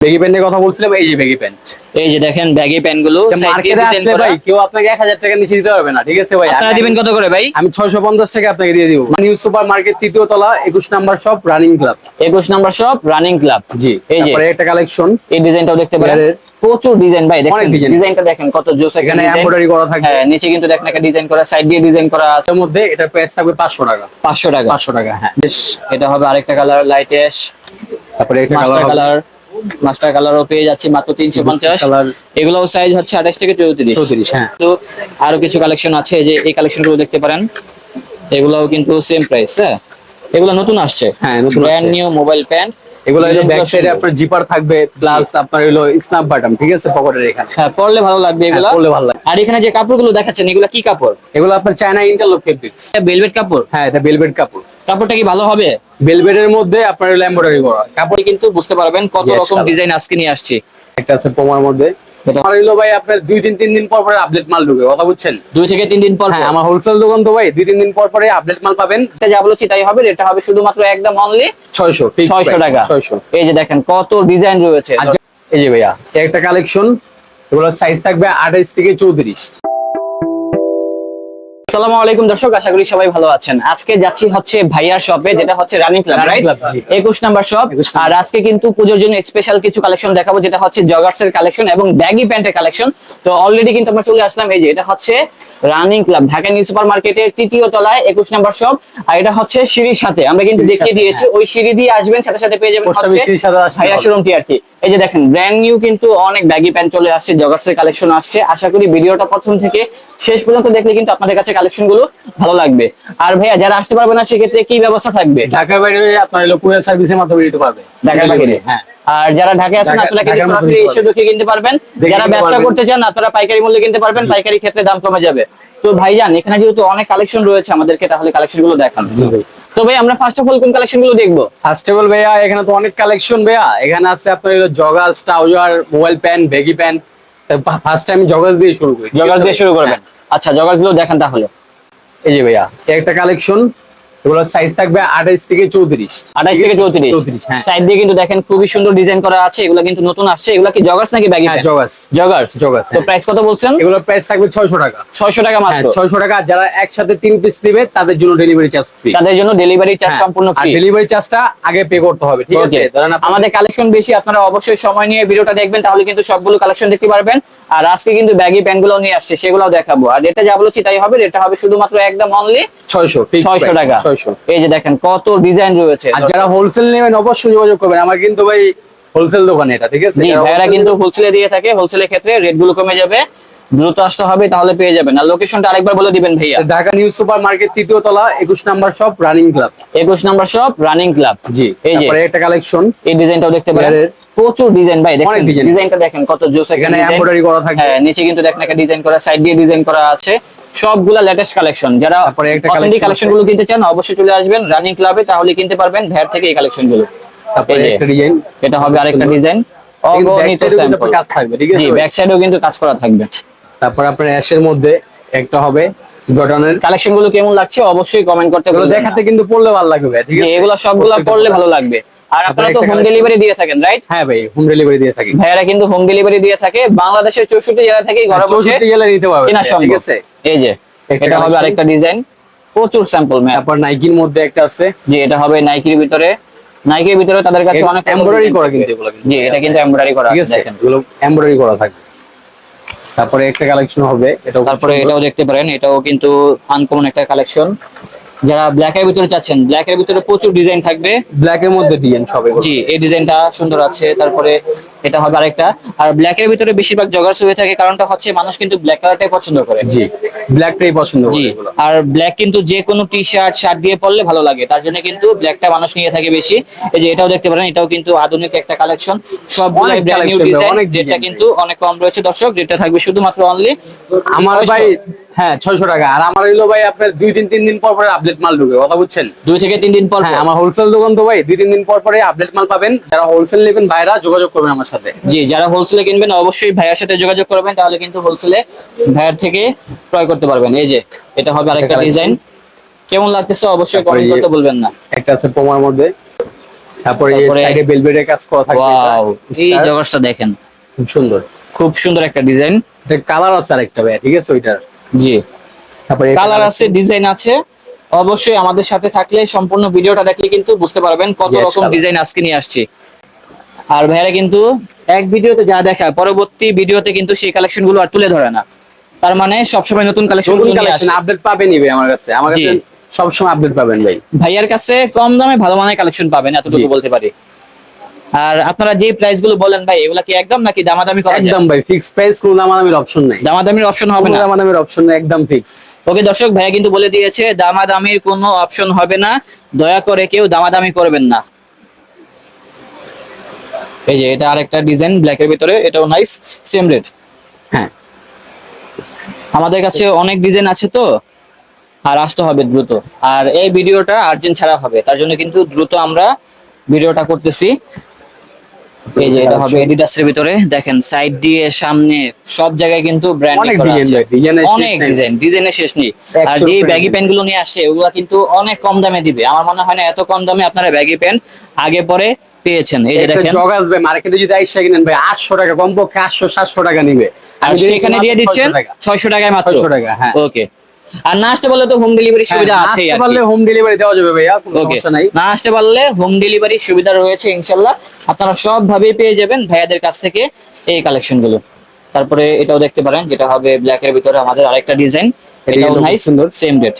Baggy প্যান্টের কথা বলছিলাম এই যে বেগি প্যান্ট এই যে দেখেন ব্যাগি প্যান্টগুলো মার্কেটে আসলে ভাই কেউ আপনাকে এক হাজার টাকা নিচে দিতে পারবে না ঠিক আছে ভাই? আপনারা দিবেন কত করে ভাই? আমি ছয়শো পঞ্চাশ টাকা আপনাকে দিয়ে দিব। নিউ সুপার মার্কেট তৃতীয় তলা একুশ নাম্বার শপ রানিং ক্লাব একুশ number shop running club ji এই যে একটা কালেকশন এই ডিজাইনটাও দেখতে পারেন। প্রচুর ডিজাইন ভাই দেখেন ডিজাইনটা দেখেন কত জোস এখানে এমব্রয়ডারি করা থাকবে। হ্যাঁ নিচে কিন্তু দেখেন একটা ডিজাইন করা সাইড দিয়ে ডিজাইন করা আছে। মধ্যে এটার প্রাইস থাকবে পাঁচশো টাকা। পাঁচশো টাকা। পাঁচশো টাকা হ্যাঁ। বেশ এটা হবে আরেকটা কালার লাইট অ্যাশ তারপরে একটা কালার মাস্টার কালারও পেয়ে যাচ্ছি মাত্র তিনশো পঞ্চাশ। এগুলোও সাইজ হচ্ছে আঠাশ থেকে চৌত্রিশ। চৌত্রিশ হ্যাঁ। তো আরও কিছু কালেকশন আছে যে এই কালেকশনগুলো দেখতে পারেন। এগুলোও কিন্তু সেম প্রাইস হ্যাঁ? এগুলো নতুন আসছে। হ্যাঁ, নতুন ব্র্যান্ড নিউ মোবাইল প্যান্ট এগুলো ব্যাক সাইডে আপনার জিপার থাকবে প্লাস আপনার হলো স্ন্যাপ বাটন ঠিক আছে পকেটের এখানে। হ্যাঁ পরলে ভালো লাগবে এগুলো। হ্যাঁ, পরলে ভালো লাগে। আর এখানে যে কাপড়গুলো দেখাচ্ছেন এগুলো কি কাপড়? এগুলো আপনার চায়না ইন্টারলক ফেব্রিক্স ভেলভেট কাপড়? হ্যাঁ এটা বেলভেট কাপড়। কাপড়টা কি ভালো হবে? বেলভেটের মধ্যে আপনার এমব্রয়ডারি করা কাপড় কিন্তু বুঝতে পারবেন কত রকম ডিজাইন আজকে নিয়ে আসছি। একটা আছে পোমার মধ্যে। এটা- আমার হলো ভাই আপনার দুই দিন তিন দিন পর পরে আপডেট মাল ঢুকে কথা বুঝছেন? দুই থেকে তিন দিন পর হ্যাঁ আমার হোলসেল দোকান তো ভাই দুই তিন দিন পর পরে আপডেট মাল পাবেন। এটা যা বলেছি তাই হবে এটা হবে শুধুমাত্র একদম অনলি ছয়শো ছয়শো টাকা। ছয়শো। এই যে দেখেন কত ডিজাইন রয়েছে। আর এই যে ভাইয়া একটা কালেকশন এগুলোর সাইজ থাকবে আঠাইশ থেকে চৌত্রিশ। আসসালামু আলাইকুম দর্শক আশা করি সবাই ভালো আছেন। আজকে যাচ্ছি হচ্ছে ভাইয়ার শপে যেটা হচ্ছে রানিং ক্লাব রাইট Club, জি। একুশ নাম্বার শপ আর আজকে কিন্তু পুজোর জন্য স্পেশাল কিছু কালেকশন দেখাবো যেটা হচ্ছে জগার্স এর কালেকশন এবং ব্যাগি প্যান্টের কালেকশন তো অলরেডি কিন্তু আমরা চলে আসলাম এই যে এটা হচ্ছে running club Dhaka new super মার্কেটের তৃতীয় তলায় একুশ নাম্বার শপ আর এটা হচ্ছে সিঁড়ির সাথে। আমরা কিন্তু দেখিয়ে দিয়েছি। ওই সিঁড়ি দিয়ে আসবেন সাথে সাথে পেয়ে যাবেন ভাইয়া শোরুমটি আর কি। এই যে দেখেন ব্র্যান্ড নিউ কিন্তু অনেক ব্যাগি প্যান্ট চলে আসছে জগার্স এর কালেকশন আসছে। আশা করি ভিডিওটা প্রথম থেকে শেষ পর্যন্ত দেখলে কিন্তু আপনাদের কাছে কালেকশনগুলো ভালো লাগবে। আর ভাইয়া যারা আসতে পারবে না সেক্ষেত্রে কি ব্যবস্থা থাকবে? ঢাকার বাইরে আপনার কুরিয়ার সার্ভিসের মাধ্যমে দিতে পারবে। ঢাকার বাইরে? হ্যাঁ। আর যারা ঢাকায় আছেন আপনারা কিন্তু সরাসরি এসে ঢুকে কিনতে পারবেন। যারা ব্যবসা করতে চান আপনারা পাইকারি মূল্যে কিনতে পারবেন। পাইকারি ক্ষেত্রে দাম কমে যাবে। তো ভাইজান এখানে যেহেতু অনেক কালেকশন রয়েছে আমাদেরকে তাহলে কালেকশনগুলো দেখান। তো ভাই আমরা ফার্স্ট অফ অল কোন কালেকশনগুলো দেখব? ফার্স্ট অফ অল ভাইয়া এখানে তো অনেক কালেকশন ভাইয়া। এখানে আছে আপনার joggers trouser mobile pant baggy pant first time joggers দিয়ে শুরু করি। ঠিক জগার আছে? দিয়ে শুরু করবেন। আচ্ছা জগারগুলো দেখান তাহলে। এই যে ভাইয়া একটা কালেকশন এগুলোর সাইজ থাকবে আঠাইশ থেকে চৌত্রিশ। আঠাশ থেকে চৌত্রিশ। চৌত্রিশ হ্যাঁ। সাইড দিয়ে কিন্তু দেখেন খুবই সুন্দর ডিজাইন করা আছে এগুলো কিন্তু নতুন আসছে। এগুলো কি জগার্স নাকি ব্যাগি হ্যাঁ জগাস জগার্স জগাস তো প্রাইস কত বলছেন? এগুলোর প্রাইস থাকবে ছয়শো টাকা। ছয়শো টাকা হ্যাঁ মাত্র ছয়শো টাকা। যারা একসাথে তিন পিস দিবে তাদের জন্য ডেলিভারি চার্জ ফ্রি তাদের জন্য ডেলিভারি চার্জ সম্পূর্ণ ফ্রি ডেলিভারি চার্জটা আগে পে করতে হবে ঠিক আছে? ধরেন আমাদের কালেকশন বেশি আপনারা অবশ্যই সময় নিয়ে ভিডিওটা দেখবেন তাহলে কিন্তু সবগুলো কালেকশন দেখতে পারবেন। আর আজকে কিন্তু ব্যাগি প্যান্টগুলো নিয়ে আসছে সেগুলোও দেখাবো। আর এটা যা বলেছি তাই হবে এটা হবে শুধুমাত্র একদম অনলি ছয়শো ছয়শো টাকা। ছয়শো। এই যে দেখেন কত ডিজাইন রয়েছে। আর যারা হোলসেল নেবেন অবশ্যই যোগাযোগ করবেন। আমার কিন্তু ভাই হোলসেল দোকান এটা ঠিক আছে? ভাইরা কিন্তু হোলসেলে দিয়ে থাকে হোলসেলের ক্ষেত্রে রেটগুলো কমে যাবে। দ্রুত আসতে হবে তাহলে পেয়ে যাবেন। আর লোকেশনটা আরেকবার বলে দিবেন ভাইয়া। ঢাকা নিউ সুপার মার্কেট তৃতীয় তলা একুশ নাম্বার শপ রানিং ক্লাব একুশ নাম্বার শপ রানিং ক্লাব জি এই যে তারপরে একটা কালেকশন এই ডিজাইনটাও দেখতে পারেন। প্রচুর ডিজাইন ভাই দেখেন ডিজাইনটা দেখেন কত জোস এখানে এমব্রয়ডারি করা থাকবে। হ্যাঁ নিচে কিন্তু দেখেন একটা ডিজাইন করা সাইড দিয়ে ডিজাইন করা আছে। সবগুলা লেটেস্ট কালেকশন যারা অথেন্টিক কালেকশনগুলো কিনতে চান অবশ্যই চলে আসবেন রানিং ক্লাবে তাহলে কিনতে পারবেন ভ্যাট থেকে এই কালেকশনগুলো। তারপরে একটা ডিজাইন এটা হবে আরেকটা ডিজাইন অগণিত স্যাম্পল কাজ থাকবে ঠিক আছে? জি? ব্যাক সাইডেও কিন্তু কাজ করা থাকবে। তারপর আপনার অ্যাশের মধ্যে একটা হবে কালেকশনগুলো কেমন লাগছে অবশ্যই কমেন্ট করতে ভুলবেন দেখাতে কিন্তু পড়লে ভালো লাগবে ঠিক আছে? এগুলো সবগুলো পড়লে ভালো লাগবে। আর আপনারা তো হোম ডেলিভারি দিয়ে থাকেন রাইট হ্যাঁ ভাই হোম ডেলিভারি দিয়ে থাকি। ভাইয়ারা কিন্তু হোম ডেলিভারি দিয়ে থাকে। বাংলাদেশের চৌষট্টি জেলা থেকে ঘরে বসে জেলা নিতে পারবে কেনা ঠিক আছে? এই যে এটা হবে আরেকটা ডিজাইন প্রচুর স্যাম্পল ম্যাপ তারপর নাইকির মধ্যে একটা আছে। যে এটা হবে নাইকির ভিতরে। নাইকির ভিতরে তাদের কাছে অনেক এমব্রয়ডারি করা কিন্তু এগুলো। জি এটা কিন্তু এমব্রয়ডারি করা আছে দেখেন। এগুলো এমব্রয়ডারি করা থাকে। তারপরে একটা কালেকশন হবে এটাও তারপরে এটাও দেখতে পারেন এটাও কিন্তু আনকমন একটা কালেকশন যারা ব্ল্যাক এর ভিতরে চাচ্ছেন ব্ল্যাক এর ভিতরে প্রচুর ডিজাইন থাকবে। ব্ল্যাক এর মধ্যে ডিজাইন সব জি এই ডিজাইনটা সুন্দর আছে তারপরে এটা হবে আরেকটা। আর ব্ল্যাক এর ভিতরে বেশিরভাগ জগার্স হয়ে থাকে কারণটা হচ্ছে মানুষ কিন্তু ব্ল্যাক কালারটাই পছন্দ করে। জি ব্ল্যাকটাই পছন্দ জি আর ব্ল্যাক কিন্তু যে কোনো টি শার্ট শার্ট দিয়ে পরলে ভালো লাগে তার জন্য কিন্তু ব্ল্যাকটা মানুষ নিয়ে থাকে বেশি। এই যে এটাও দেখতে পারেন এটাও কিন্তু আধুনিক একটা কালেকশন সবগুলাই অনেক ব্র্যান্ড নিউ ডিজাইন যেটা কিন্তু অনেক কম রয়েছে। দর্শক যেটা থাকবে শুধুমাত্র অনলি আমার ভাই হ্যাঁ ছয়শো টাকা। আর আমার হইল ভাই আপনার দুই দিন তিন দিন পর পরে আপডেট মাল ঢুকে কথা বুঝছেন? দুই থেকে তিন দিন পর হ্যাঁ আমার হোলসেল দোকান তো ভাই দুই তিন দিন পর পরে আপডেট মাল পাবেন। যারা হোলসেল নেবেন ভাইরা যোগাযোগ করবেন আমার সাথে। জি যারা হোলসেলে কিনবেন অবশ্যই ভাইয়ার সাথে যোগাযোগ করবেন তাহলে কিন্তু হোলসেলে ভাইয়ার থেকে ক্রয় করতে পারবেন। এই যে এটা হবে আরেকটা ডিজাইন কেমন লাগতেছে অবশ্যই কমেন্ট করতে বলবেন না। একটা আছে পোমার মধ্যে। তারপরে এই সাইডে বেলভেটের কাজ করা এটা। ওয়াও এই জগার্সটা দেখেন। খুব সুন্দর। খুব সুন্দর একটা ডিজাইন এটা কালার আছে আরেকটা ভাই ঠিক আছে ওইটার। জি। তারপরে কালার আছে ডিজাইন আছে। অবশ্যই আমাদের সাথে থাকলে সম্পূর্ণ ভিডিওটা দেখলে কিন্তু বুঝতে পারবেন কত রকম ডিজাইন আজকে নিয়ে আসছি। আর ভাইয়ারা কিন্তু এক ভিডিওতে যা দেখায় পরবর্তী ভিডিওতে কিন্তু সেই কালেকশনগুলো আর তুলে ধরে না। তার মানে সবসময় নতুন কালেকশন আপডেট পাবেন নিবে আমার কাছে। আমার কাছে সবসময় আপডেট পাবেন ভাই। ভাইয়ার কাছে কম দামে ভালো মানের কালেকশন পাবেন এতটুকু বলতে পারি। আর আপনারা যে প্রাইসগুলো বলেন ভাই এগুলা কি একদম নাকি দামাদামি করা একদম ভাই ফিক্স প্রাইস কোনো দামাদামির অপশন নাই। দামাদামির অপশন হবে না? দামাদামির অপশন নাই একদম ফিক্স ওকে দর্শক ভাইয়া কিন্তু বলে দিয়েছে দামাদামির কোনো অপশন হবে না। দয়া করে কেউ দামাদামি করবেন না। এই যে এটা আরেকটা ডিজাইন ব্ল্যাকের ভিতরে এটাও নাইস সেম রেট হ্যাঁ। আমাদের কাছে অনেক ডিজাইন আছে তো আর আসতে হবে দ্রুত। আর এই ভিডিওটা আর্জেন্ট ছাড়া হবে তার জন্য কিন্তু দ্রুত আমরা ভিডিওটা করতেছি। এই যে এটা হবে এডিডাসের ভিতরে। দেখেন সাইড দিয়ে সামনে সব জায়গায় কিন্তু ব্র্যান্ডিং অনেক করা ডিজাইন আছে। অনেক ডিজাইন ডিজাইনের শেষ নেই। আর যে ব্যাগি। প্যান্টগুলো নিয়ে আসছে ওগুলা কিন্তু অনেক কম দামে দিবে। আমার মনে হয় না এত কম দামে আপনারা ব্যাগি প্যান্ট আগে পরে পেয়েছেন। এই যে দেখেন। জগ আসবে মার্কেটে যদি আইসা কিনেন ভাই আটশো টাকা কমপক্ষে আটশো সাতশো টাকা নিবে। আর সেখানে দিয়ে দিচ্ছেন 600 ছয়শো টাকায় মাত্র? 600 টাকা, হ্যাঁ। ওকে আর না আসতে বললে তো হোম ডেলিভারি সুবিধা হ্যাঁ, আছেই আসতে আর পারলে হোম ডেলিভারি দেওয়া যাবে ভাইয়া কোনো সমস্যা নাই। না আসতে পারলে হোম ডেলিভারি সুবিধা রয়েছে ইনশাল্লাহ। আপনারা সব ভাবে পেয়ে যাবেন ভাইয়াদের কাছ থেকে এই কালেকশনগুলো তারপরে এটাও দেখতে পারেন যেটা হবে ব্ল্যাক এর ভিতরে আমাদের আরেকটা ডিজাইন এটাও নাইস সুন্দর। সেম রেট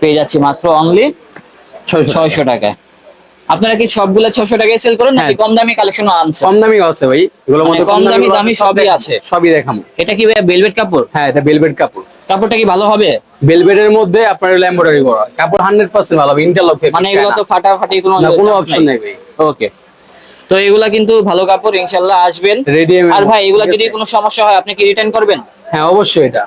পেয়ে যাচ্ছি মাত্র অনলি ছয়শো টাকা আপনারা কি সবগুলা ছয়শো টাকায় সেল করেন নাকি হ্যাঁ। কম দামি কালেকশনও আনছেন? কম দামিও আছে ভাই। এগুলোর মানে মধ্যে কম দামি দামি সবই আছে। সবই দেখাবো। এটা কি ভাইয়া ভেলভেট কাপড়? হ্যাঁ এটা বেলভেট কাপড়। কাপড়টা কি ভালো হবে? বেলভেটের মধ্যে আপনার এমব্রয়ডারি করা। কাপড় হান্ড্রেড পার্সেন্ট ভালো হবে ইন্টারলক মানে এগুলো তো ফাটাফাটি কোনো কোনো অপশন নেই। ওকে তো এগুলা কিন্তু ভালো কাপড় ইনশাল্লাহ আসবেন। আর ভাই এগুলা যদি কোনো সমস্যা হয় আপনি কি রিটার্ন করবেন? হ্যাঁ অবশ্যই এটা।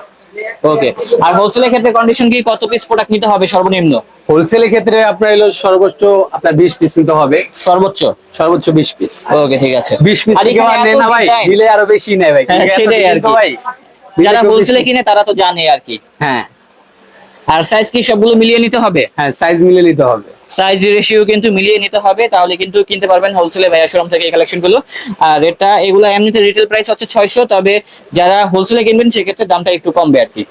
ওকে আর হোলসেলের ক্ষেত্রে কন্ডিশন কি? কত পিস প্রোডাক্ট নিতে হবে সর্বনিম্ন? হোলসেলের ক্ষেত্রে আপনার এলো সর্বোচ্চ আপনার বিশ পিস নিতে হবে। সর্বোচ্চ? সর্বোচ্চ বিশ পিস ওকে ঠিক আছে। বিশ পিস আর না ভাই দিলে আরও বেশি নেয় ভাই হ্যাঁ, সেটাই আর কি। ভাই। যারা হোলসেলে কিনে তারা তো জানে আর কি। হ্যাঁ। আর সাইজ কি সবগুলো মিলিয়ে নিতে হবে? হ্যাঁ সাইজ মিলে নিতে হবে। সাইজ রেশিও কিন্তু মিলিয়ে নিতে হবে তাহলে কিন্তু কিনতে পারবেন হোলসেলে ভাইয়া শোরুম থেকে এই কালেকশনগুলো। আর এটা এগুলো এমনিতে রিটেল প্রাইস হচ্ছে ছয়শো তবে যারা হোলসেলে কিনবেন সেক্ষেত্রে দামটা একটু কমবে আর কি।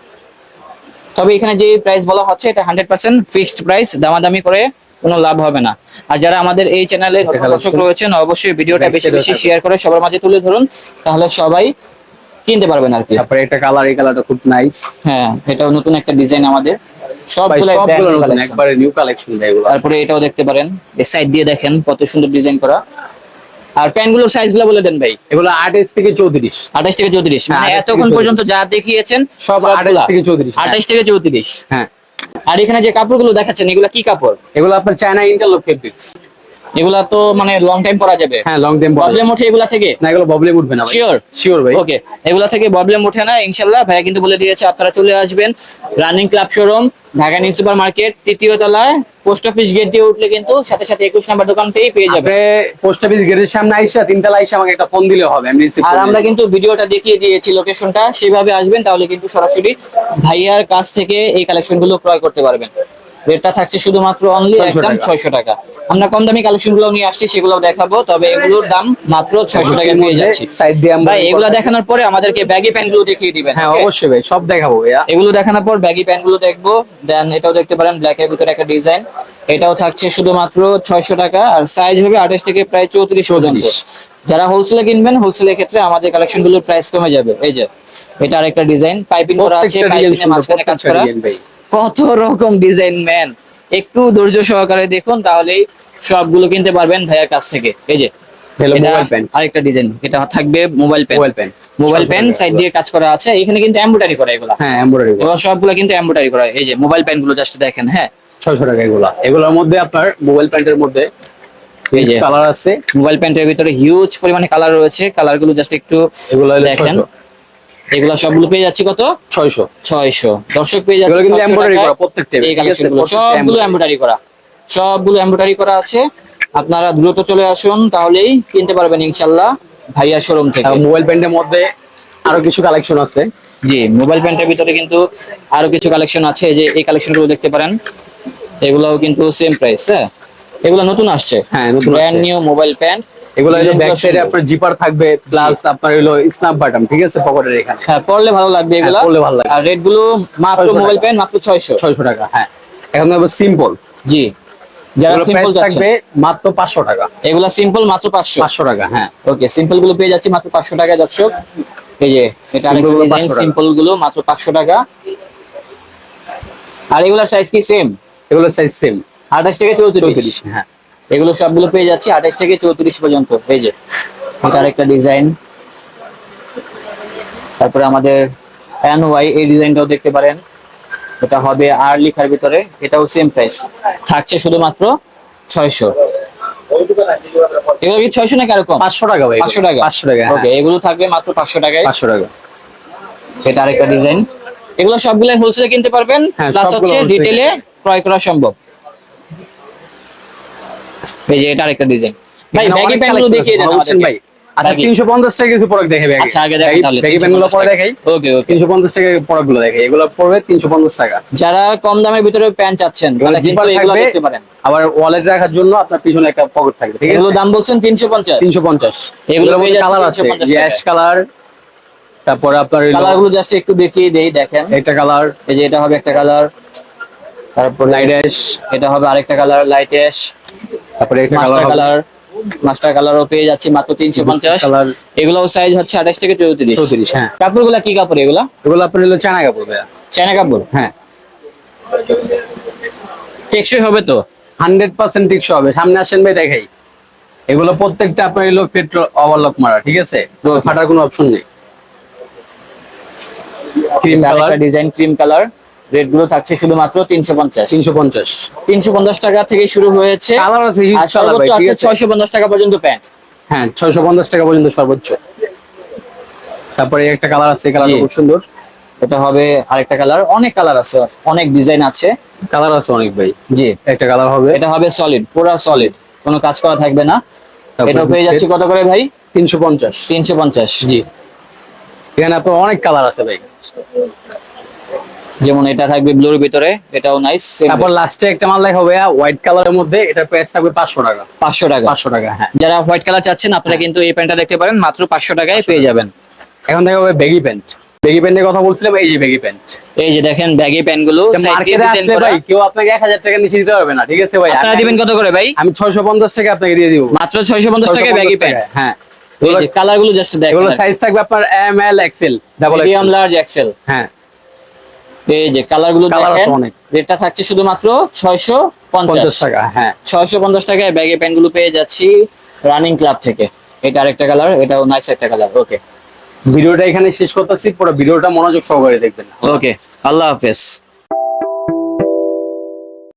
তবে এখানে যে প্রাইস বলা হচ্ছে এটা হান্ড্রেড পার্সেন্ট ফিক্সড প্রাইস দামাদামি করে কোনো লাভ হবে না। আর যারা আমাদের এই চ্যানেলে নতুন দর্শক রয়েছেন অবশ্যই ভিডিওটা বেশি বেশি শেয়ার করে সবার মাঝে তুলে ধরুন তাহলে সবাই কিনতে পারবেন আর কি। তারপরে একটা কালার এই কালারটা খুব নাইস হ্যাঁ এটাও নতুন একটা ডিজাইন আমাদের। সবগুলো একবারে নিউ কালেকশন এগুলো। তারপরে এটাও দেখতে পারেন এই সাইড দিয়ে দেখেন কত সুন্দর ডিজাইন করা। আর প্যান্টগুলোর সাইজগুলো বলে দেন ভাই। এগুলো আঠাইশ থেকে চৌত্রিশ। আঠাশ থেকে চৌত্রিশ। হ্যাঁ, মানে এতক্ষণ পর্যন্ত যা দেখিয়েছেন সব 28 থেকে 34 হ্যাঁ। আঠাশ থেকে চৌত্রিশ। হ্যাঁ। আর এখানে যে কাপড়গুলো দেখাচ্ছেন এগুলো কি কাপড়? এগুলো আপনার চায়না ইন্টারলক ফেব্রিক্স এগুলা তো মানে লং টাইম পরা যাবে। হ্যাঁ লং টাইম প্রবলেম ওঠে এগুলা থেকে? না এগুলো প্রবলেম উঠবে না Sure? শিওর ভাই। ওকে এগুলা থেকে প্রবলেম ওঠে না ইনশাল্লাহ ভাইয়া কিন্তু বলে দিয়েছে আপনারা চলে আসবেন running club showroom Dhaka new super market তৃতীয় তলায়। পোস্ট অফিস গেট দিয়ে উঠলে কিন্তু সাথে সাথে একুশ নাম্বার দোকানতেই পেয়ে যাবে পোস্ট অফিস গেটের সামনে আইসা তিনতলা আইসা আমাকে একটা ফোন দিলে হবে আমি আর আমরা কিন্তু ভিডিওটা দেখিয়ে দিয়েছি লোকেশনটা সেভাবে আসবেন তাহলে কিন্তু সরাসরি ভাইয়ার কাছ থেকে এই কালেকশনগুলো ক্রয় করতে পারবেন। রেটটা থাকছে শুধুমাত্র অনলি একদম ছয়শো টাকা। আমরা কম দামি কালেকশনগুলো নিয়ে আসছি সেগুলো দেখাবো তবে এগুলোর দাম মাত্র ছয়শো টাকা পেয়ে যাচ্ছি। সাইড দিয়ে আমরা ভাই এগুলো দেখানোর পরে আমাদেরকে ব্যাগি প্যান্টগুলো দেখিয়ে দিবেন হ্যাঁ অবশ্যই ভাই সব দেখাবো এগুলো দেখানোর পর ব্যাগি প্যান্টগুলো দেখব দেন এটাও দেখতে পারেন ব্ল্যাক এর ভিতরে একটা ডিজাইন এটাও থাকছে শুধুমাত্র ছয়শো টাকা আর সাইজ হবে আঠাশ থেকে প্রায় চৌত্রিশ পর্যন্ত। যারা হোলসেলে কিনবেন হোলসেলের ক্ষেত্রে আমাদের কালেকশনগুলোর প্রাইস কমে যাবে। এই যে এটা আরেকটা ডিজাইন পাইপিং করা আছে পাইপিং এর মাঝখানে কাজ করা। কত রকম ডিজাইন ম্যান একটু ধৈর্য সহকারে দেখুন তাহলেই সবগুলো কিনতে পারবেন ভাইয়ার কাছ থেকে। এই যে মোবাইল আরেকটা ডিজাইন এটা থাকবে mobile mobile pant mobile pant side দিয়ে কাজ করা আছে এখানে কিন্তু এমব্রয়ডারি করা এগুলা। হ্যাঁ এমব্রয়ডারি এবং সবগুলো কিন্তু এমব্রয়ডারি করা এই যে মোবাইল প্যানগুলো জাস্ট দেখেন হ্যাঁ। ছয়শো টাকা এগুলা। এগুলোর মধ্যে আপনার মোবাইল প্যান্টের মধ্যে এই যে। কালার আছে। মোবাইল প্যান্টের ভিতরে হিউজ পরিমাণে কালার রয়েছে। কালারগুলো জাস্ট একটু এগুলো দেখেন। এগুলো সবগুলো পেয়ে যাচ্ছে কত? ছয়শো। ছয়শো। দর্শক পেয়ে যাচ্ছে এগুলো কিন্তু এমব্রয়ডারি করা প্রত্যেকটা এই সবগুলো। এমব্রয়ডারি করা। সবগুলো এমব্রয়ডারি করা আছে। আপনারা দ্রুত চলে আসুন তাহলেই কিনতে পারবেন ইনশাল্লাহ ভাইয়া শোরুম থেকে। মোবাইল প্যান্টের মধ্যে আরও কিছু কালেকশন আছে। জি মোবাইল প্যান্টের ভিতরে কিন্তু আরও কিছু কালেকশন আছে। যে এই কালেকশনগুলো দেখতে পারেন। এগুলোও কিন্তু সেম প্রাইস হ্যাঁ? এগুলো নতুন আসছে। হ্যাঁ, নতুন ব্র্যান্ড নিউ মোবাইল প্যান্ট এগুলো হলো ব্যাক সাইডে আপনার জিপার থাকবে প্লাস আপনার হলো স্ন্যাপ বাটন ঠিক আছে পকেটের এখানে। হ্যাঁ পড়লে ভালো লাগবে এগুলো। হ্যাঁ, পরলে ভালো লাগবে। আর রেটগুলো মাত্র মোবাইল টাকা। প্যান্ট মাত্র ছয়শো। ছয়শো টাকা হ্যাঁ। এখন হবে সিম্পল জি। যারা সিম্পল থাকবে মাত্র পাঁচশো টাকা। এগুলা সিম্পল মাত্র পাঁচশো। পাঁচশো টাকা হ্যাঁ। ওকে সিম্পলগুলো পেয়ে যাচ্ছে মাত্র পাঁচশো টাকায় দর্শক। এই যে এটা ডিজাইন সিম্পলগুলো মাত্র পাঁচশো টাকা। আর এগুলার সাইজ কি সেম এগুলো সাইজ সেম আঠাশ থেকে চৌত্রিশ। চৌত্রিশ হ্যাঁ। এগুলো সবগুলো পেয়ে যাচ্ছে আঠাশ থেকে চৌত্রিশ পর্যন্ত এই যে। এটা আরেকটা ডিজাইন তারপরে আমাদের এন ওয়াই এই ডিজাইনটাও দেখতে পারেন। এটা হবে আর লিখার ভিতরে এটাও সেম প্রাইস থাকছে শুধুমাত্র ছয়শো। এগুলো কি ছয়শো নাকি আরও কম? পাঁচশো টাকা ভাই পাঁচশো টাকা। পাঁচশো টাকা ওকে এগুলো থাকবে মাত্র পাঁচশো টাকায়। পাঁচশো টাকা। এটা আরেকটা ডিজাইন এগুলো সবগুলো হোলসেলে কিনতে পারবেন। হ্যাঁ, প্লাস হচ্ছে wholesale রিটেলে ক্রয় করা সম্ভব। এই যে এটা আরেকটা ডিজাইন ভাই ব্যাগি অনেক প্যান্টগুলো collection দেখিয়ে দেন ভালো বুঝছেন ভাই? আচ্ছা Baggy। তিনশো পঞ্চাশ টাকা কিছু প্রোডাক্ট দেখে আচ্ছা আগে দেখেন তাহলে ব্যাগি প্যান্টগুলো পরে দেখাই। ওকে ওকে তিনশো পঞ্চাশ টাকা প্রোডাক্টগুলো দেখাই। এগুলো পড়বে তিনশো পঞ্চাশ টাকা। যারা কম দামের ভিতরে প্যান্ট চাচ্ছেন তাহলে কিন্তু এগুলো দেখতে পারেন। আবার ওয়ালেট রাখার জন্য আপনার পিছনে একটা পকেট থাকবে ঠিক এগুলো আছে? দাম বলছেন তিনশো পঞ্চাশ। তিনশো পঞ্চাশ। এগুলো মধ্যে কালার আছে। 350 অ্যাশ কালার তারপরে আপনার কালারগুলো জাস্ট একটু দেখিয়ে দেই দেখেন। একটা কালার এই যে এটা হবে একটা কালার তারপরে লাইট অ্যাশ এটা হবে আরেকটা কালার লাইট অ্যাশ তারপরে একটা মাস্টার কালার কালার মাস্টার কালারও পেয়ে যাচ্ছি মাত্র তিনশো পঞ্চাশ। কালার এগুলো সাইজ হচ্ছে আঠাশ থেকে চৌত্রিশ। চৌত্রিশ হ্যাঁ। কাপড়গুলা কি কাপড় এগুলা? এগুলো আপনার হলো চায়না কাপড় ভাইয়া। চায়না কাপড়? হ্যাঁ। টেকসই হবে তো? হান্ড্রেড পার্সেন্ট টিকসই হবে। সামনে আসেন ভাই দেখাই। এগুলো প্রত্যেকটা আপনার হলো পেট্রোল ওভারলক মারা ঠিক আছে. ফাটার কোনো অপশন নেই। Cream colour design cream colour রেটগুলো থাকছে শুধুমাত্র তিনশো পঞ্চাশ। তিনশো পঞ্চাশ। তিনশো পঞ্চাশ টাকা থেকে শুরু হয়েছে। কালার কালার সর্বোচ্চ আছে ছয়শো পঞ্চাশ টাকা পর্যন্ত প্যান্ট হ্যাঁ ছয়শো পঞ্চাশ টাকা পর্যন্ত সর্বোচ্চ। তারপরে একটা কালার আছে কালারটা জি। খুব সুন্দর। এটা হবে আরেকটা কালার অনেক কালার আছে অনেক ডিজাইন আছে। কালার আছে অনেক ভাই। জি। একটা কালার হবে। এটা হবে সলিড পুরা সলিড কোনো কাজ করা থাকবে না। এটা পেয়ে যাচ্ছে কত করে ভাই? তিনশো পঞ্চাশ। তিনশো পঞ্চাশ। জি। এখানে আপনার অনেক কালার আছে ভাই। যেমন এটা থাকবে ব্লুর ভিতরে এটাও নাইস তারপর লাস্টে একটা মাল দেখা হবে হোয়াইট কালারের মধ্যে এটা প্রাইস থাকবে পাঁচশো টাকা। পাঁচশো টাকা। পাঁচশো টাকা হ্যাঁ। যারা হোয়াইট কালার চাচ্ছেন আপনারা কিন্তু এই প্যান্টটা দেখতে পারেন মাত্র পাঁচশো টাকায় পেয়ে যাবেন। এখন দেখা হবে বেগি প্যান্ট বেগি প্যান্টের কথা বলছিলাম এই যে বেগি প্যান্ট এই যে দেখেন ব্যাগি প্যান্টগুলো মার্কেটে আসলে ভাই কেউ আপনাকে এক হাজার টাকা নিচে দিতে পারবে না ঠিক আছে ভাই? আপনারা দিবেন কত করে ভাই? আমি ছয়শো পঞ্চাশ টাকা আপনাকে দিয়ে দিব। মাত্র ছয়শো পঞ্চাশ টাকায় ব্যাগি প্যান্ট হ্যাঁ। এই যে কালারগুলো জাস্ট এগুলো সাইজ থাকবে আপনার M L XL double large XL হ্যাঁ। এই যে কালারগুলো দেখেন রেটটা থাকছে শুধুমাত্র ছয়শো পঞ্চাশ। পঞ্চাশ টাকা হ্যাঁ। ছয়শো পঞ্চাশ টাকায় ব্যাগে প্যান্টগুলো পেয়ে যাচ্ছি রানিং ক্লাব থেকে। এটা আরেকটা কালার এটাও নাইস একটা কালার ওকে ভিডিওটা এখানে শেষ করতেছি পুরো ভিডিওটা মনোযোগ সহকারে দেখবেন। ওকে আল্লাহ হাফেজ।